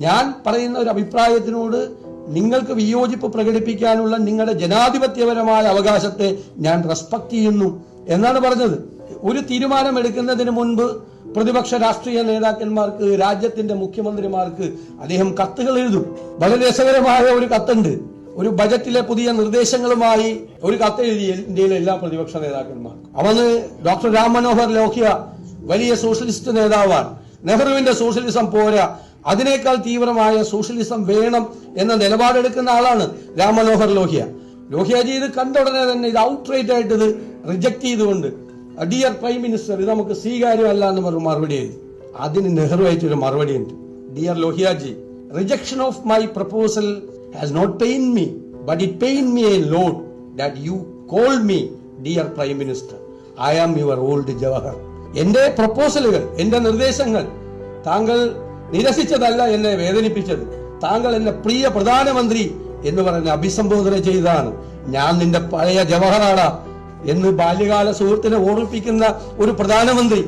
ഞാൻ പറയുന്ന ഒരു അഭിപ്രായത്തിനോട് നിങ്ങൾക്ക് വിയോജിപ്പ് പ്രകടിപ്പിക്കാനുള്ള നിങ്ങളുടെ ജനാധിപത്യപരമായ അവകാശത്തെ ഞാൻ റെസ്പെക്ട് ചെയ്യുന്നു. എന്നാണ് പറഞ്ഞത്. ഒരു തീരുമാനം എടുക്കുന്നതിന് മുൻപ് പ്രതിപക്ഷ രാഷ്ട്രീയ നേതാക്കന്മാർക്ക് രാജ്യത്തിന്റെ മുഖ്യമന്ത്രിമാർക്ക് അദ്ദേഹം കത്തുകൾ എഴുതും. വളരെ രസകരമായ ഒരു കത്തുണ്ട്. ഒരു ബജറ്റിലെ പുതിയ നിർദ്ദേശങ്ങളുമായി ഒരു കത്ത് എഴുതി ഇന്ത്യയിലെ എല്ലാ പ്രതിപക്ഷ നേതാക്കന്മാർക്കും. അവന്ന് ഡോക്ടർ രാം മനോഹർ ലോഹ്യ വലിയ സോഷ്യലിസ്റ്റ് നേതാവാണ്. നെഹ്റുവിന്റെ സോഷ്യലിസം പോരാ. അതിനേക്കാൾ തീവ്രമായ സോഷ്യലിസം വേണം എന്ന നിലപാടെടുക്കുന്ന ആളാണ് രാം മനോഹർ ലോഹ്യ. ലോഹ്യാജി ഇത് കണ്ടുടനെ തന്നെ ഇത് ഔട്ട്റേറ്റ് ആയിട്ട് ഇത് റിജക്ട് ചെയ്തുകൊണ്ട് ഡിയർ പ്രൈം മിനിസ്റ്റർ ഇത് നമുക്ക് സ്വീകാര്യമല്ല എന്ന് പറഞ്ഞ മറുപടി എഴുതി. അതിന് നെഹ്റു അയച്ചൊരു മറുപടി ഉണ്ട്. Dear Lohiaji rejection of my proposal has not pain me but it pain me a lot that you call me dear prime minister I am your old Jawahar എന്റെ പ്രപ്പോസലുകൾ എന്റെ നിർദ്ദേശങ്ങൾ താങ്കൾ നിരസിച്ചതല്ല എന്നെ വേദനിപ്പിച്ചത്. താങ്കൾ എന്നെ പ്രിയ പ്രധാനമന്ത്രി എന്ന് പറഞ്ഞ് അഭിസംബോധന ചെയ്താണ് ഞാൻ നിന്റെ പഴയ ജവഹറാടാ എന്ന് ബാല്യകാല സുഹൃത്തിനെ ഓർമ്മിപ്പിക്കുന്ന ഒരു പ്രധാനമന്ത്രി.